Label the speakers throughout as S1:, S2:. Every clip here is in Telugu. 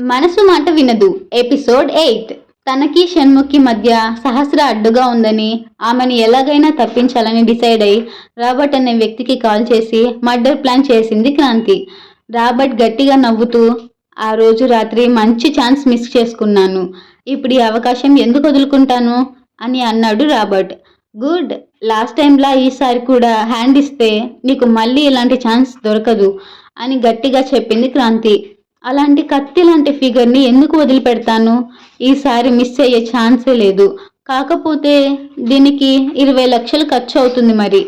S1: మనసు మాట వినదు. ఎపిసోడ్ ఎయిట్ తనకి షణ్ముఖి మధ్య సహస్ర అడ్డుగా ఉందని ఆమెను ఎలాగైనా తప్పించాలని డిసైడ్ అయి రాబర్ట్ అనే వ్యక్తికి కాల్ చేసి మర్డర్ ప్లాన్ చేసింది క్రాంతి. రాబర్ట్ గట్టిగా నవ్వుతూ ఆ రోజు రాత్రి మంచి ఛాన్స్ మిస్ చేసుకున్నాను. ఇప్పుడు ఈ అవకాశం ఎందుకు వదులుకుంటాను? అని అన్నాడు రాబర్ట్. గుడ్. లాస్ట్ టైంలా ఈసారి కూడా హ్యాండ్ ఇస్తే నీకు మళ్ళీ ఇలాంటి ఛాన్స్ దొరకదు అని గట్టిగా చెప్పింది క్రాంతి. అలాంటి కత్తి లాంటి ఫిగర్ని ఎందుకు వదిలిపెడతాను? ఈసారి మిస్ అయ్యే ఛాన్సే లేదు. కాకపోతే దీనికి ఇరవై లక్షలు ఖర్చు అవుతుంది మరి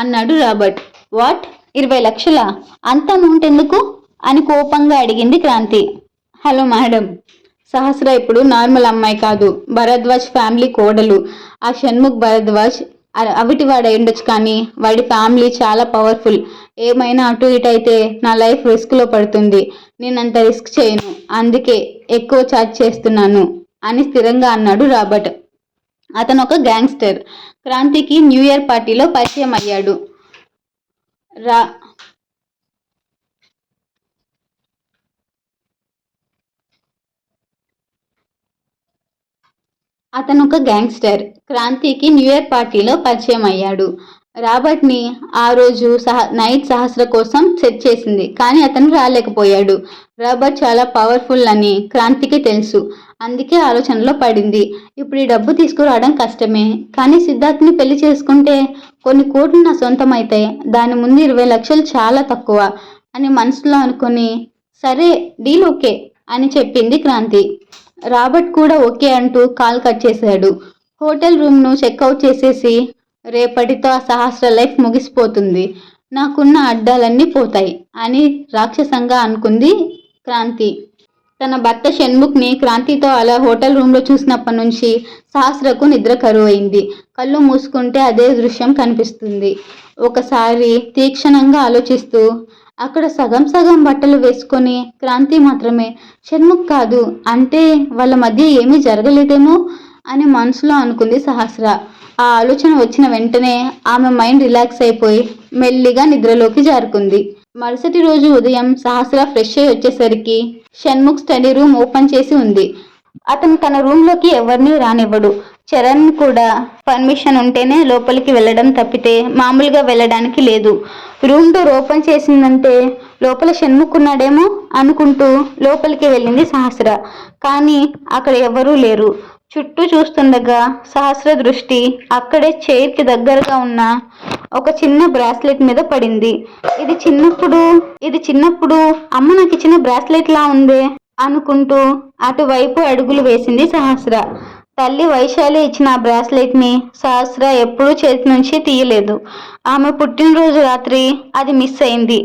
S1: అన్నాడు రాబర్ట్. వాట్? ఇరవై లక్షలా? అంత అమౌంట్ ఎందుకు అని కోపంగా అడిగింది క్రాంతి. Hello madam. సహస్ర ఇప్పుడు నార్మల్ అమ్మాయి కాదు. భరద్వాజ్ ఫ్యామిలీ కోడలు. ఆ షణ్ముఖ్ భరద్వాజ్ అవిటి వాడు ఉండొచ్చు కానీ వాడి ఫ్యామిలీ చాలా పవర్ఫుల్ ఏమైనా అటు ఇటు అయితే నా లైఫ్ రిస్క్లో పడుతుంది. నేను అంత రిస్క్ చేయను. అందుకే ఎక్కువ ఛార్జ్ చేస్తున్నాను అని స్థిరంగా అన్నాడు రాబర్ట్. అతను ఒక గ్యాంగ్స్టర్. క్రాంతికి న్యూ ఇయర్ పార్టీలో పరిచయం అయ్యాడు. రా అతను ఒక గ్యాంగ్స్టర్. క్రాంతికి న్యూ ఇయర్ పార్టీలో పరిచయం అయ్యాడు. రాబర్ట్ని ఆ రోజు సహ నైట్ సహస్ర కోసం సెట్ చేసింది కానీ అతను రాలేకపోయాడు. రాబర్ట్ చాలా పవర్ఫుల్ అని క్రాంతికి తెలుసు. అందుకే ఆలోచనలో పడింది ఇప్పుడు ఈ డబ్బు తీసుకురావడం కష్టమే కానీ సిద్ధార్థ్ని పెళ్ళి చేసుకుంటే కొన్ని కోట్లు నా సొంతం అయితే దాని ముందు ఇరవై లక్షలు చాలా తక్కువ అని మనసులో అనుకొని సరే డీల్ ఓకే అని చెప్పింది క్రాంతి. రాబర్ట్ కూడా ఓకే అంటూ కాల్ కట్ చేశాడు. హోటల్ రూమ్ను చెక్అవుట్ చేసేసి రేపటితో ఆ సహస్ర లైఫ్ ముగిసిపోతుంది. నాకున్న అడ్డాలన్నీ పోతాయి. అని రాక్షసంగా అనుకుంది క్రాంతి. తన భర్త షణ్ముఖ్ని క్రాంతితో అలా హోటల్ రూమ్లో చూసినప్పటి నుంచి సహస్రకు నిద్ర కరువు అయింది కళ్ళు మూసుకుంటే అదే దృశ్యం కనిపిస్తుంది. ఒకసారి తీక్షణంగా ఆలోచిస్తూ అక్కడ సగం సగం బట్టలు వేసుకొని క్రాంతి మాత్రమే. షణ్ముఖ్ కాదు. అంటే వాళ్ళ మధ్య ఏమీ జరగలేదేమో? అని మనసులో అనుకుంది సహస్ర. ఆ ఆలోచన వచ్చిన వెంటనే ఆమె మైండ్ రిలాక్స్ అయిపోయి మెల్లిగా నిద్రలోకి జారుకుంది. మరుసటి రోజు ఉదయం సహస్ర ఫ్రెష్ అయి వచ్చేసరికి షణ్ముఖ్ స్టడీ రూమ్ ఓపెన్ చేసి ఉంది. అతను తన రూమ్లోకి ఎవరిని రానివ్వడు. చరణ్ కూడా పర్మిషన్ ఉంటేనే లోపలికి వెళ్ళడం తప్పితే మామూలుగా వెళ్ళడానికి లేదు. రూమ్ డోర్ ఓపెన్ చేసిందంటే లోపల షణ్ముఖ్ ఉన్నాడేమో అనుకుంటూ లోపలికి వెళ్ళింది సహస్ర. కానీ అక్కడ ఎవరూ లేరు. చుట్టూ చూస్తుండగా సహస్ర దృష్టి అక్కడే చైర్కి దగ్గరగా ఉన్న ఒక చిన్న బ్రాస్లెట్ మీద పడింది. ఇది చిన్నప్పుడు ఇది చిన్నప్పుడు అమ్మ నాకు ఇచ్చిన బ్రాస్లెట్ లా ఉందే అనుకుంటూ అటువైపు అడుగులు వేసింది సహస్ర. తల్లి వైశాలి ఇచ్చిన ఆ బ్రాస్లెట్ని సహస్ర ఎప్పుడూ చేతి నుంచి తీయలేదు. ఆమె పుట్టినరోజు రాత్రి అది మిస్ అయింది.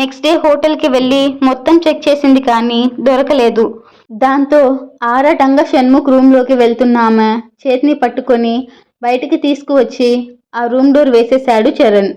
S1: నెక్స్ట్ డే హోటల్కి వెళ్ళి మొత్తం చెక్ చేసింది కానీ దొరకలేదు. దాంతో ఆరాటంగా షణ్ముఖ్ రూమ్లోకి వెళ్తున్న ఆమె చేతిని పట్టుకొని బయటికి తీసుకువచ్చి ఆ రూమ్ డోర్ వేసేశాడు చరణ్.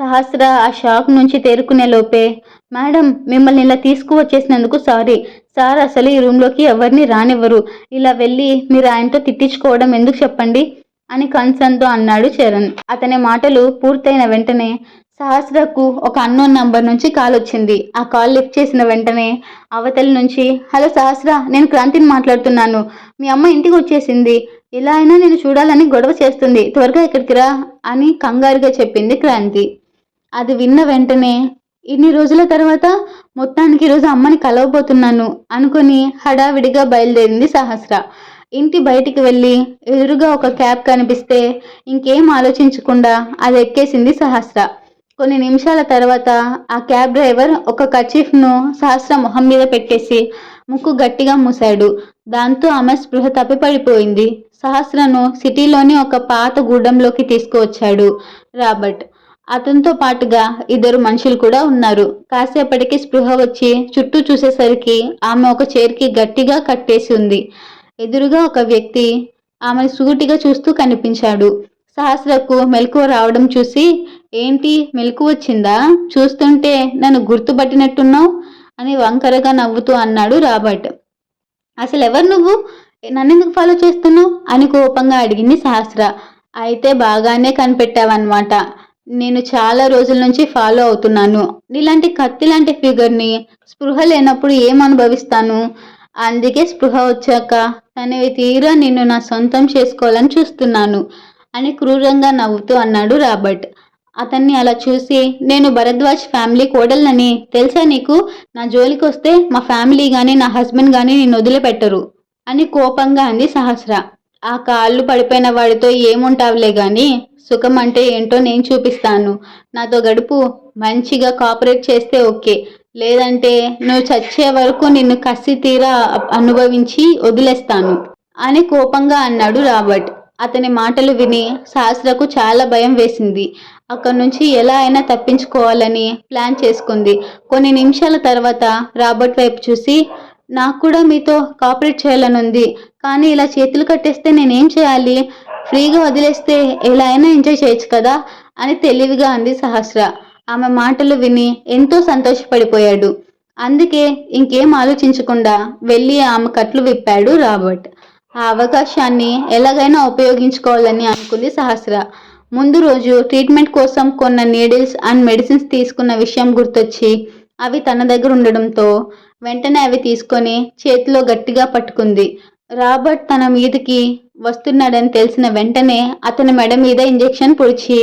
S1: సహస్ర ఆ షాక్ నుంచి తేరుకునే లోపే మేడం మిమ్మల్ని ఇలా తీసుకువచ్చేసినందుకు సారీ. సార్ అసలు ఈ రూమ్లోకి ఎవరిని రానివ్వరు. ఇలా వెళ్ళి మీరు ఆయనతో తిట్టించుకోవడం ఎందుకు చెప్పండి? అని కన్సర్న్తో అన్నాడు చరణ్. అతని మాటలు పూర్తయిన వెంటనే సహస్రకు ఒక అన్నోన్ నంబర్ నుంచి కాల్ వచ్చింది. ఆ కాల్ లిఫ్ట్ చేసిన వెంటనే అవతలి నుంచి హలో సహస్ర నేను క్రాంతిని మాట్లాడుతున్నాను. మీ అమ్మ ఇంటికి వచ్చేసింది. ఇలా అయినా నేను చూడాలని గొడవ చేస్తుంది. త్వరగా ఇక్కడికి రా అని కంగారుగా చెప్పింది క్రాంతి. అది విన్న వెంటనే ఇన్ని రోజుల తర్వాత మొత్తానికి ఈరోజు అమ్మని కలవబోతున్నాను అనుకుని హడావిడిగా బయలుదేరింది సహస్ర. ఇంటి బయటికి వెళ్ళి ఎదురుగా ఒక క్యాబ్ కనిపిస్తే ఇంకేం ఆలోచించకుండా అది ఎక్కేసింది సహస్ర. కొన్ని నిమిషాల తర్వాత ఆ క్యాబ్ డ్రైవర్ ఒక కచీఫ్ను సహస్ర మొహం మీద పెట్టేసి ముక్కు గట్టిగా మూశాడు. దాంతో ఆమె స్పృహ తప్పిపడిపోయింది. సహస్రను సిటీలోని ఒక పాత గూడెంలోకి తీసుకువచ్చాడు రాబర్ట్. అతనితో పాటుగా ఇద్దరు మనుషులు కూడా ఉన్నారు. కాసేపటికి స్పృహ వచ్చి చుట్టూ చూసేసరికి ఆమె ఒక చైర్కి గట్టిగా కట్టేసి ఉంది. ఎదురుగా ఒక వ్యక్తి ఆమెను సూటిగా చూస్తూ కనిపించాడు. సహస్రకు మెలకువ రావడం చూసి ఏంటి మెలకు వచ్చిందా? చూస్తుంటే నన్ను గుర్తుపట్టినట్టున్నావు? అని వంకరగా నవ్వుతూ అన్నాడు రాబర్ట్. అసలు ఎవరు నువ్వు? నన్నెందుకు ఫాలో చేస్తున్నావు? అని కోపంగా అడిగింది సహస్ర. అయితే బాగానే కనిపెట్టావన్నమాట. నేను చాలా రోజుల నుంచి ఫాలో అవుతున్నాను. నీలాంటి కత్తి లాంటి ఫిగర్ని స్పృహ లేనప్పుడు ఏం అనుభవిస్తాను? అందుకే స్పృహ వచ్చాక తనవి తీరా నిన్ను నా సొంతం చేసుకోవాలని చూస్తున్నాను అని క్రూరంగా నవ్వుతూ అన్నాడు రాబర్ట్. అతన్ని అలా చూసి నేను భరద్వాజ్ ఫ్యామిలీ కోడళ్ళని తెలుసా నీకు? నా జోలికి వస్తే మా ఫ్యామిలీ కానీ నా హస్బెండ్ కానీ నేను వదిలిపెట్టరు. అని కోపంగా అంది సహస్ర. ఆ కాళ్ళు పడిపోయిన వాడితో ఏముంటావులే గాని సుఖం అంటే ఏంటో నేను చూపిస్తాను. నాతో గడుపు మంచిగా కాపరేట్ చేస్తే ఓకే. లేదంటే నువ్వు చచ్చే వరకు నిన్ను కసి తీరా అనుభవించి వదిలేస్తాను. అని కోపంగా అన్నాడు రాబర్ట్. అతని మాటలు విని సహస్రకు చాలా భయం వేసింది. అక్కడి నుంచి ఎలా అయినా తప్పించుకోవాలని ప్లాన్ చేసుకుంది. కొన్ని నిమిషాల తర్వాత రాబర్ట్ వైపు చూసి నాకు కూడా మీతో కాపరేట్ చేయాలనుంది కానీ ఇలా చేతులు కట్టేస్తే నేనేం చేయాలి? ఫ్రీగా వదిలేస్తే ఎలా అయినా ఎంజాయ్ చేయొచ్చు కదా? అని తెలివిగా అంది సహస్ర. ఆమె మాటలు విని ఎంతో సంతోషపడిపోయాడు. అందుకే ఇంకేం ఆలోచించకుండా వెళ్ళి ఆమె కట్లు విప్పాడు రాబర్ట్. ఆ అవకాశాన్ని ఎలాగైనా ఉపయోగించుకోవాలని అనుకుంది సహస్ర. ముందు రోజు ట్రీట్మెంట్ కోసం కొన్న నీడిల్స్ అండ్ మెడిసిన్స్ తీసుకున్న విషయం గుర్తొచ్చి అవి తన దగ్గర ఉండడంతో వెంటనే అవి తీసుకొని చేతిలో గట్టిగా పట్టుకుంది. రాబర్ట్ తన మీదకి వస్తున్నాడని తెలిసిన వెంటనే అతని మెడ మీద ఇంజెక్షన్ పొడిచి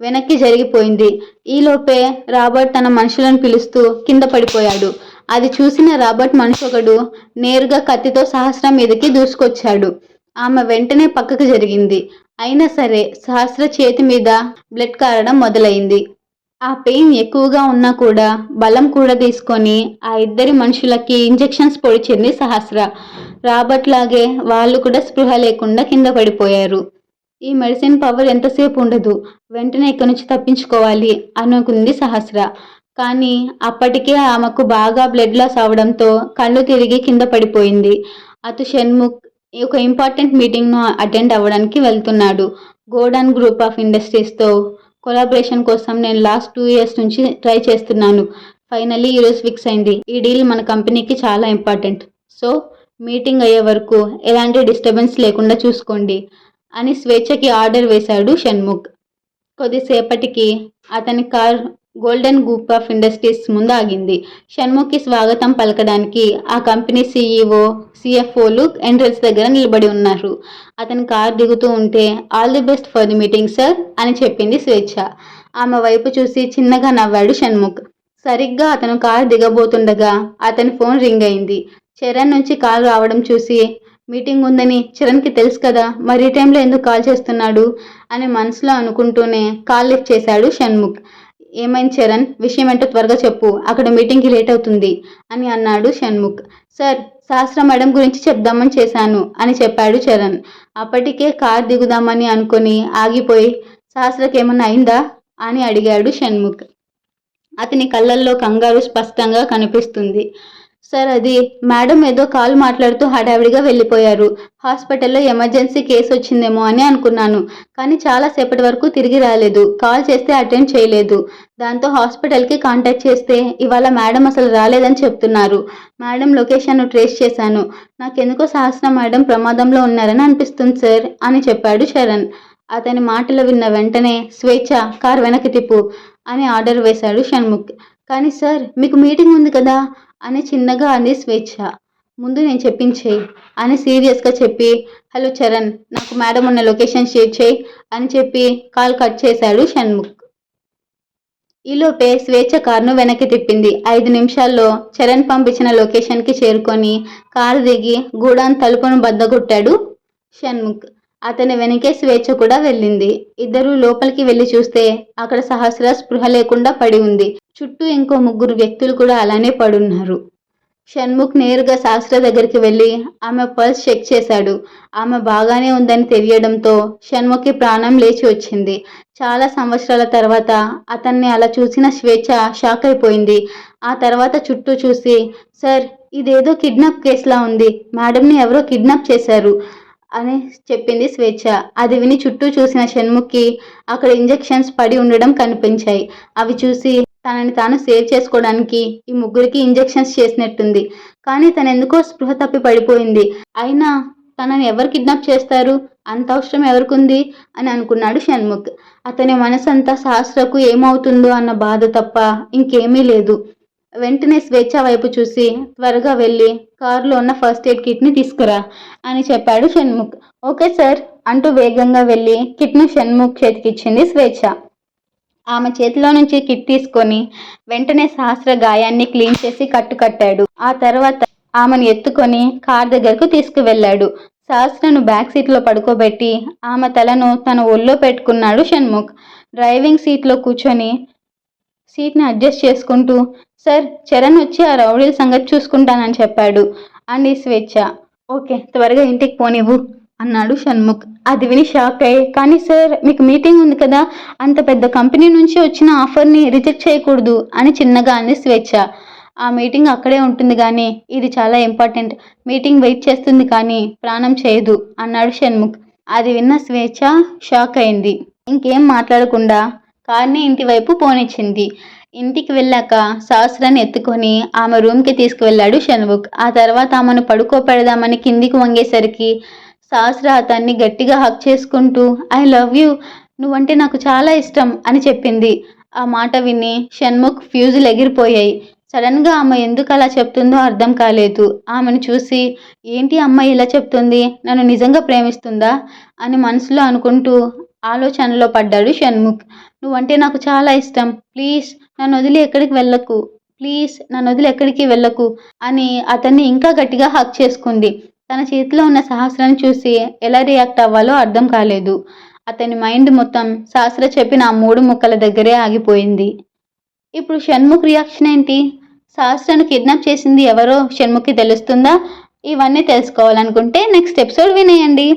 S1: వెనక్కి జరిగిపోయింది. ఈలోపే రాబర్ట్ తన మనుషులను పిలుస్తూ కింద పడిపోయాడు. అది చూసిన రాబర్ట్ మనిషొకడు నేరుగా కత్తితో సహస్ర మీదకి దూసుకొచ్చాడు. ఆమె వెంటనే పక్కకు జరిగింది. అయినా సరే సహస్ర చేతి మీద బ్లడ్ కారడం మొదలైంది. ఆ పెయిన్ ఎక్కువగా ఉన్నా కూడా బలం కూడా తీసుకొని ఆ ఇద్దరి మనుషులకి ఇంజెక్షన్స్ పొడిచింది సహస్ర. రాబర్ట్ లాగే వాళ్ళు కూడా స్పృహ లేకుండా కింద పడిపోయారు. ఈ మెడిసిన్ పవర్ ఎంతసేపు ఉండదు. వెంటనే ఇక్కడి నుంచి తప్పించుకోవాలి అనుకుంది సహస్ర. కానీ అప్పటికే ఆమెకు బాగా బ్లడ్ లాస్ అవడంతో కళ్ళు తిరిగి కింద పడిపోయింది. అతు షణ్ముఖ్ ఒక ఇంపార్టెంట్ మీటింగ్ను అటెండ్ అవ్వడానికి వెళ్తున్నాడు. గోడన్ గ్రూప్ ఆఫ్ ఇండస్ట్రీస్తో కొలాబరేషన్ కోసం నేను లాస్ట్ టూ ఇయర్స్ నుంచి ట్రై చేస్తున్నాను. ఫైనలీ ఈరోజు ఫిక్స్ అయింది. ఈ డీల్ మన కంపెనీకి చాలా ఇంపార్టెంట్. సో మీటింగ్ అయ్యే వరకు ఎలాంటి డిస్టర్బెన్స్ లేకుండా చూసుకోండి అని స్వేచ్ఛకి ఆర్డర్ వేశాడు షణ్ముఖ్. కొద్దిసేపటికి అతని car golden group of industries ముందు ఆగింది షణ్ముఖ్కి స్వాగతం పలకడానికి ఆ కంపెనీ సీఈఓ సిఎఫ్ఓలు ఎంట్రన్స్ దగ్గర నిలబడి ఉన్నారు. అతని కార్ దిగుతూ ఉంటే all the best for the meeting sir అని చెప్పింది స్వేచ్ఛ. ఆమె వైపు చూసి చిన్నగా నవ్వాడు షణ్ముఖ్. సరిగ్గా అతను కార్ దిగబోతుండగా అతని ఫోన్ రింగ్ అయింది. చరణ్ నుంచి కాల్ రావడం చూసి మీటింగ్ ఉందని చరణ్కి తెలుసు కదా మరి ఈ టైంలో ఎందుకు కాల్ చేస్తున్నాడు? అని మనసులో అనుకుంటూనే కాల్ లిఫ్ట్ చేశాడు షణ్ముఖ్. ఏమైంది చరణ్? విషయం ఏంటో త్వరగా చెప్పు. అక్కడ మీటింగ్కి లేట్ అవుతుంది అని అన్నాడు షణ్ముఖ్. సార్ శాస్త్ర మేడం గురించి చెప్దామని చేశాను అని చెప్పాడు చరణ్. అప్పటికే కార్ దిగుదామని అనుకొని ఆగిపోయి శాస్త్రకి ఏమన్నా అయిందా అని అడిగాడు షణ్ముఖ్. అతని కళ్ళల్లో కంగారు స్పష్టంగా కనిపిస్తుంది. సార్ అది మేడం ఏదో కాల్ మాట్లాడుతూ హడావిడిగా వెళ్ళిపోయారు. హాస్పిటల్లో ఎమర్జెన్సీ కేసు వచ్చిందేమో అని అనుకున్నాను. కానీ చాలాసేపటి వరకు తిరిగి రాలేదు. కాల్ చేస్తే అటెండ్ చేయలేదు. దాంతో హాస్పిటల్కి కాంటాక్ట్ చేస్తే ఇవాళ మేడం అసలు రాలేదని చెప్తున్నారు. మేడం లొకేషన్ ట్రేస్ చేశాను. నాకెందుకో సహస్ర మేడం ప్రమాదంలో ఉన్నారని అనిపిస్తుంది సార్ అని చెప్పాడు చరణ్ అతని మాటలు విన్న వెంటనే స్వేచ్ఛ కార్ వెనక్కి తిప్పు అని ఆర్డర్ వేశాడు షణ్ముఖ్. కానీ సార్ మీకు మీటింగ్ ఉంది కదా? అని చిన్నగా అంది స్వేచ్ఛ. ముందు నేను చెప్పించేయి అని సీరియస్గా చెప్పి హలో చరణ్ నాకు మేడం ఉన్న లొకేషన్ షేర్ చేయి అని చెప్పి కాల్ కట్ చేశాడు షణ్ముఖ్. ఈలోపే స్వేచ్ఛ కారును వెనక్కి తిప్పింది. ఐదు నిమిషాల్లో చరణ్ పంపించిన లొకేషన్కి చేరుకొని కారు దిగి గూడాన్ తలుపును బద్దగొట్టాడు షణ్ముఖ్. అతని వెనకే స్వేచ్ఛ కూడా వెళ్ళింది. ఇద్దరు లోపలికి వెళ్ళి చూస్తే అక్కడ సహస్ర స్పృహ లేకుండా పడి ఉంది. చుట్టూ ఇంకో ముగ్గురు వ్యక్తులు కూడా అలానే పడున్నారు. షణ్ముఖ్ నేరుగా సహస్ర దగ్గరికి వెళ్ళి ఆమె పల్స్ చెక్ చేశాడు. ఆమె బాగానే ఉందని తెలియడంతో షణ్ముఖి ప్రాణం లేచి వచ్చింది. చాలా సంవత్సరాల తర్వాత అతన్ని అలా చూసిన స్వేచ్ఛ షాక్ అయిపోయింది. ఆ తర్వాత చుట్టూ చూసి సార్ ఇదేదో కిడ్నాప్ కేసులా ఉంది. మేడంని ఎవరో కిడ్నాప్ చేశారు. అని చెప్పింది స్వేచ్ఛ. అది విని చుట్టూ చూసిన షణ్ముఖి అక్కడ ఇంజెక్షన్స్ పడి ఉండడం కనిపించాయి. అవి చూసి తనని తాను సేవ్ చేసుకోవడానికి ఈ ముగ్గురికి ఇంజెక్షన్స్ చేసినట్టుంది. కానీ తను ఎందుకో స్పృహ తప్పి పడిపోయింది. అయినా తనని ఎవరు కిడ్నాప్ చేస్తారు? అంత అవసరం ఎవరికుంది? అని అనుకున్నాడు షణ్ముఖ్. అతని మనసంతా సహస్రకు ఏమవుతుందో అన్న బాధ తప్ప ఇంకేమీ లేదు. వెంటనే స్వేచ్ఛ వైపు చూసి త్వరగా వెళ్ళి కారులో ఉన్న ఫస్ట్ ఎయిడ్ కిట్ని తీసుకురా అని చెప్పాడు షణ్ముఖ్. ఓకే సార్ అంటూ వేగంగా వెళ్ళి కిట్ను షణ్ముఖ్ చేతికిచ్చింది స్వేచ్ఛ. ఆమె చేతిలో నుంచి కిట్ తీసుకొని వెంటనే సహస్ర గాయాన్ని క్లీన్ చేసి కట్టు కట్టాడు. ఆ తర్వాత ఆమెను ఎత్తుకొని కార్ దగ్గరకు తీసుకువెళ్ళాడు. సహస్రను బ్యాక్ సీట్లో పడుకోబెట్టి ఆమె తలను తన ఒళ్ళో పెట్టుకున్నాడు షణ్ముఖ్. డ్రైవింగ్ సీట్లో కూర్చొని సీట్ని అడ్జస్ట్ చేసుకుంటూ సార్ చరణ్ వచ్చి ఆ రౌడీల సంగతి చూసుకుంటానని చెప్పాడు. అండి స్వేచ్ఛ. ఓకే త్వరగా ఇంటికి పోనివ్వు అన్నాడు షణ్ముఖ్. అది విని షాక్ అయ్యి కానీ సార్ మీకు మీటింగ్ ఉంది కదా అంత పెద్ద కంపెనీ నుంచి వచ్చిన ఆఫర్ని రిజెక్ట్ చేయకూడదు అని చిన్నగా అంది స్వేచ్ఛ. ఆ మీటింగ్ అక్కడే ఉంటుంది కానీ ఇది చాలా ఇంపార్టెంట్. మీటింగ్ వెయిట్ చేస్తుంది కానీ ప్రాణం చేయదు అన్నాడు షణ్ముఖ్. అది విన్న స్వేచ్ఛ షాక్ అయింది. ఇంకేం మాట్లాడకుండా కార్ని ఇంటి వైపు పోనిచ్చింది. ఇంటికి వెళ్ళాక సహస్రాన్ని ఎత్తుకొని ఆమె రూమ్కి తీసుకువెళ్ళాడు షణ్ముఖ్. ఆ తర్వాత ఆమెను పడుకోపెడదామని కిందికి వంగేసరికి సహస్ర అతన్ని గట్టిగా హక్ చేసుకుంటూ ఐ లవ్ యూ నువ్వంటే నాకు చాలా ఇష్టం అని చెప్పింది. ఆ మాట విని షణ్ముఖ్ ఫ్యూజులు ఎగిరిపోయాయి. సడన్గా ఆమె ఎందుకు అలా చెప్తుందో అర్థం కాలేదు. ఆమెను చూసి ఏంటి అమ్మాయి ఇలా చెప్తుంది? నన్ను నిజంగా ప్రేమిస్తుందా? అని మనసులో అనుకుంటూ ఆలోచనలో పడ్డాడు షణ్ముఖ్. నువ్వంటే నాకు చాలా ఇష్టం. ప్లీజ్ నన్ను వదిలి ఎక్కడికి వెళ్ళకు. ప్లీజ్ నన్ను వదిలి ఎక్కడికి వెళ్ళకు అని అతన్ని ఇంకా గట్టిగా హక్ చేసుకుంది. తన చేతిలో ఉన్న సహస్రాన్ని చూసి ఎలా రియాక్ట్ అవ్వాలో అర్థం కాలేదు. అతని మైండ్ మొత్తం సహస్ర చెప్పిన ఆ మూడు ముక్కల దగ్గరే ఆగిపోయింది. ఇప్పుడు షణ్ముఖ్ రియాక్షన్ ఏంటి? సహస్రను కిడ్నాప్ చేసింది ఎవరో షణ్ముఖ్కి తెలుస్తుందా? ఇవన్నీ తెలుసుకోవాలనుకుంటే నెక్స్ట్ ఎపిసోడ్ వినేయండి.